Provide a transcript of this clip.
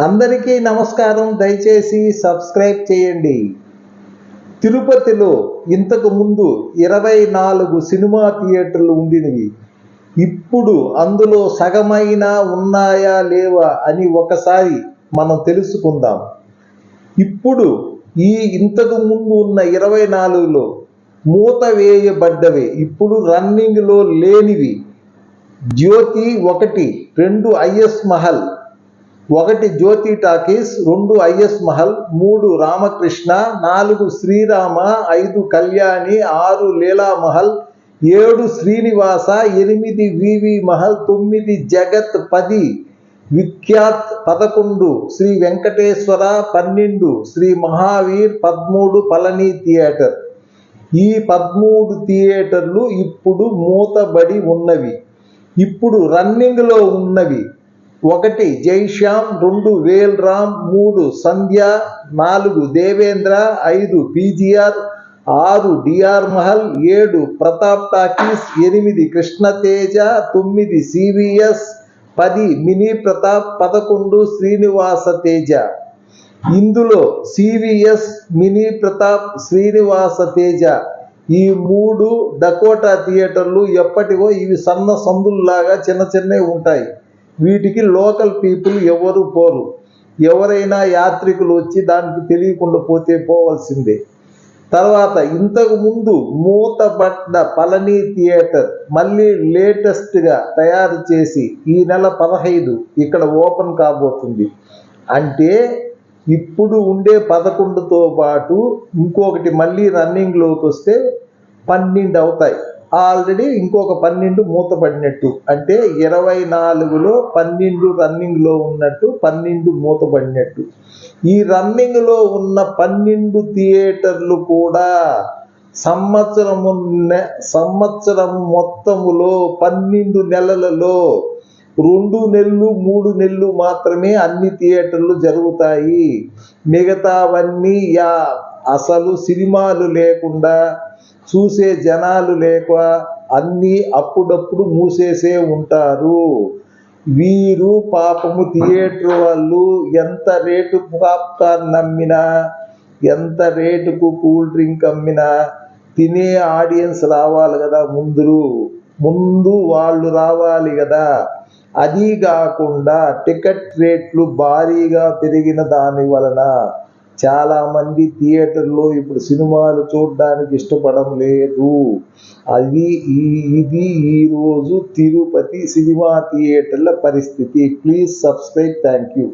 అందరికీ నమస్కారం. దయచేసి సబ్స్క్రైబ్ చేయండి. తిరుపతిలో ఇంతకు ముందు ఇరవై నాలుగు సినిమా థియేటర్లు ఉండినవి. ఇప్పుడు అందులో సగమైనా ఉన్నాయా లేవా అని ఒకసారి మనం తెలుసుకుందాం. ఇప్పుడు ఈ ఇంతకు ముందు ఉన్న ఇరవై నాలుగులో మూత వేయబడ్డవి. ఇప్పుడు రన్నింగ్లో లేనివి. జ్యోతి ఒకటి రెండు ఐఎస్ మహల్ ఒకటి జ్యోతి టాకీస్ రెండు ఐఎస్ మహల్ మూడు రామకృష్ణ నాలుగు శ్రీరామ ఐదు కళ్యాణి ఆరు లీలా మహల్ ఏడు శ్రీనివాస ఎనిమిది వివి మహల్ తొమ్మిది జగత్ పది విఖ్యాత్ పదకొండు శ్రీ వెంకటేశ్వర పన్నెండు శ్రీ మహావీర్ పదమూడు పళని థియేటర్. ఈ పదమూడు థియేటర్లు ఇప్పుడు మూతబడి ఉన్నవి. ఇప్పుడు రన్నింగ్లో ఉన్నవి. ఒకటి జైశ్యామ్ రెండు వేల్ రామ్ మూడు సంధ్య నాలుగు దేవేంద్ర ఐదు పీజీఆర్ ఆరు డిఆర్ మహల్ ఏడు ప్రతాప్ టాకీస్ ఎనిమిది కృష్ణతేజ తొమ్మిది సివిఎస్ పది మినీ ప్రతాప్ పదకొండు శ్రీనివాస తేజ. ఇందులో సివిఎస్ మినీ ప్రతాప్ శ్రీనివాస తేజ. ఈ మూడు డకోటా థియేటర్లు ఎప్పటివో ఇవి సన్న సందుల్లాగా చిన్న చిన్నవి ఉంటాయి. వీటికి లోకల్ పీపుల్ ఎవరు పోరు. ఎవరైనా యాత్రికులు వచ్చి దానికి తెలియకుండా పోతే పోవాల్సిందే. తర్వాత ఇంతకు ముందు మూతబడ్డ పళని థియేటర్ మళ్ళీ లేటెస్ట్గా తయారు చేసి ఈ నెల పదహైదు ఇక్కడ ఓపెన్ కాబోతుంది. అంటే ఇప్పుడు ఉండే పదకొండుతో పాటు ఇంకొకటి మళ్ళీ రన్నింగ్లోకి వస్తే పన్నెండు అవుతాయి. ఆల్రెడీ ఇంకొక పన్నెండు మూతపడినట్టు. అంటే ఇరవై నాలుగులో పన్నెండు రన్నింగ్లో ఉన్నట్టు పన్నెండు మూతపడినట్టు. ఈ రన్నింగ్లో ఉన్న పన్నెండు థియేటర్లు కూడా సంవత్సరము సంవత్సరం మొత్తములో పన్నెండు నెలలలో రెండు నెలలు మూడు నెలలు మాత్రమే అన్ని థియేటర్లు జరుగుతాయి. మిగతావన్నీ యా అసలు సినిమాలు లేకుండా చూసే జనాలు లేక అన్నీ అప్పుడప్పుడు మూసేసే ఉంటారు. వీరు పాపము థియేటర్ వాళ్ళు ఎంత రేటు పాప్కార్న్ అమ్మినా ఎంత రేటుకు కూల్ డ్రింక్ అమ్మినా తినే ఆడియన్స్ రావాలి కదా ముందు ముందు వాళ్ళు రావాలి కదా. అది కాకుండా టికెట్ రేట్లు భారీగా పెరిగిన దాని వలన చాలామంది థియేటర్లో ఇప్పుడు సినిమాలు చూడడానికి ఇష్టపడడం లేదు. అది ఈ ఇది ఈరోజు తిరుపతి సినిమా థియేటర్ల పరిస్థితి. Please subscribe. Thank you